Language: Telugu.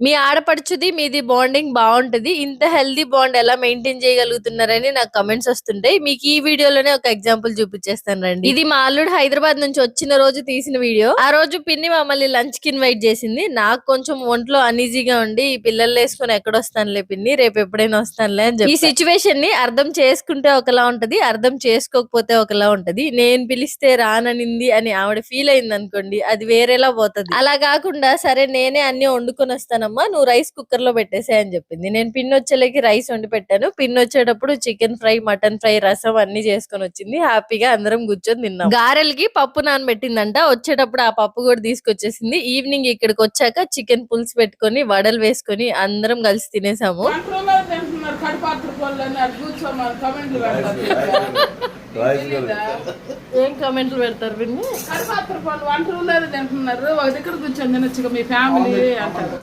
మీ ఆడపడుచుది మీది బాండింగ్ బాగుంటది. ఇంత హెల్దీ బాండ్ ఎలా మెయింటైన్ చేయగలుగుతున్నారని నాకు కమెంట్స్ వస్తుంటాయి. మీకు ఈ వీడియోలోనే ఒక ఎగ్జాంపుల్ చూపించేస్తాను రండి. ఇది మా అల్లుడు హైదరాబాద్ నుంచి వచ్చిన రోజు తీసిన వీడియో. ఆ రోజు పిన్ని మమ్మల్ని లంచ్కి ఇన్వైట్ చేసింది. నాకు కొంచెం ఒంట్లో అనీజీగా ఉండి ఈ పిల్లలు వేసుకుని ఎక్కడొస్తానులే పిన్ని రేపు ఎప్పుడైనా వస్తానులే అని చెప్పి. ఈ సిచ్యువేషన్ని అర్థం చేసుకుంటే ఒకలా ఉంటది అర్థం చేసుకోకపోతే ఒకలా ఉంటది. నేను పిలిస్తే రాననింది అని ఆవిడ ఫీల్ అయింది అనుకోండి అది వేరేలా పోతది. అలా కాకుండా సరే నేనే అన్ని వండుకొని వస్తాను వస్తానమ్మా నువ్వు రైస్ కుక్కర్లో పెట్టేసే అని చెప్పింది. నేను పిన్ వచ్చేలకి రైస్ వండి పెట్టాను. పిన్ వచ్చేటప్పుడు చికెన్ ఫ్రై మటన్ ఫ్రై రసం అన్ని చేసుకొని వచ్చింది. హ్యాపీగా అందరం కూర్చొని తిన్నాం. గారెలకి పప్పు నానబెట్టిందంట. వచ్చేటప్పుడు ఆ పప్పు కూడా తీసుకొచ్చేసింది. ఈవినింగ్ ఇక్కడికి వచ్చాక చికెన్ పులుసు పెట్టుకొని వడలు వేసుకొని అందరం కలిసి తినేసాము. వంటలో? ఏం కామెంట్లు పెడతారు పిన్ని? కడిపాత్ర పళ్ళు వంట రూమ్లో తింటున్నారు ఒక దగ్గర కూర్చొని తినొచ్చుగా మీ ఫ్యామిలీ అంటారు.